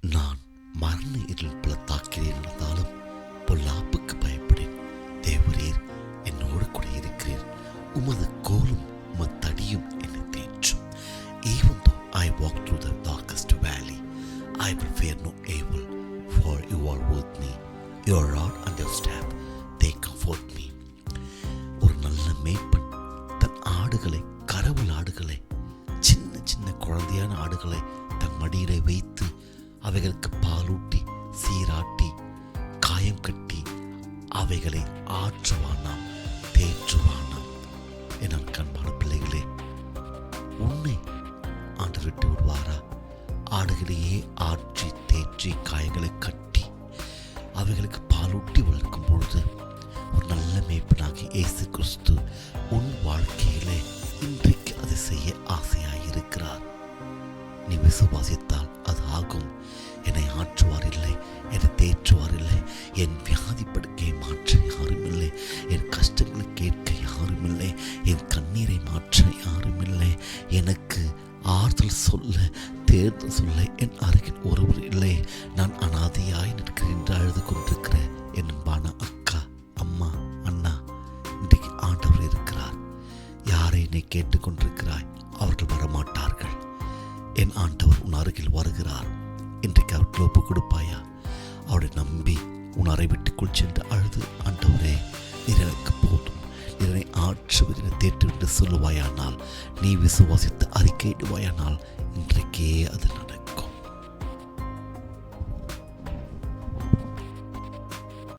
நான் மரண இருள் பல தாக்கிறேன் இருந்தாலும் பொல்லாப்புக்கு பயப்படேன். தேவரீர் என்னோடு கூட இருக்கிறீர். உமது கோலும் உமது தடியும் என்னை தேற்றும். Even though I walk through the darkest valley I will fear no evil for you are with me your rod and your staff they comfort me ஒரு நல்ல மேய்ப்பன் தன் ஆடுகளை கரவல் ஆடுகளை சின்ன சின்ன குழந்தையான ஆடுகளை தன் மடியிலே வைத்து அவைகளுக்கு பாலூட்டி சீராட்டி காயம் கட்டி அவைகளை ஆற்றுவானாம் தேற்றுவானாம். என கண்பான பிள்ளைகளே உன்னை ஆண்டு விட்டு விடுவாரா? ஆடுகளையே ஆற்றி தேற்றி காயங்களை கட்டி அவைகளுக்கு பாலூட்டி வளர்க்கும் பொழுது ஒரு நல்ல மேய்ப்பனாகி இயேசு கிறிஸ்து உன் வாழ்க்கையிலே இன்றைக்கு அதை செய்ய ஆசையாயிருக்கிறார். நீ விசுவாசித்தால் ஆகும். என்னை ஆற்றுவார் இல்லை என்னை தேற்றுவார் இல்லை. என் வியாதி படுக்கையை மாற்ற யாரும் இல்லை. என் கஷ்டங்களை கேட்க யாரும் இல்லை. என் கண்ணீரை மாற்ற யாரும் இல்லை. எனக்கு ஆறுதல் சொல்ல தேர்தல் சொல்ல என் அருகில் ஒருவர் இல்லை. நான் அனாதையாய் நிற்கிறேன் என்று அழுது கொண்டிருக்கிற என் அன்பான அக்கா அம்மா அண்ணா இன்றைக்கு ஆண்டவர் இருக்கிறார். யாரை என்னை கேட்டுக்கொண்டிருக்கிறாய் அவர்கள் வரமாட்டார்கள். என் ஆண்டவர் உன் அருகில் வருகிறார். இன்றைக்கு அவருக்கு ஒப்பு கொடுப்பாயா? அவரை நம்பி உன் அறை விட்டுக்குள் சென்று அழுது ஆண்டவரே நீர் எனக்கு போதும். இதனை ஆற்றுவது என தேற்று என்று சொல்லுவாயானால் நீ விசுவாசித்து அறிக்கையிடுவாயானால் இன்றைக்கே அது நடக்கும்.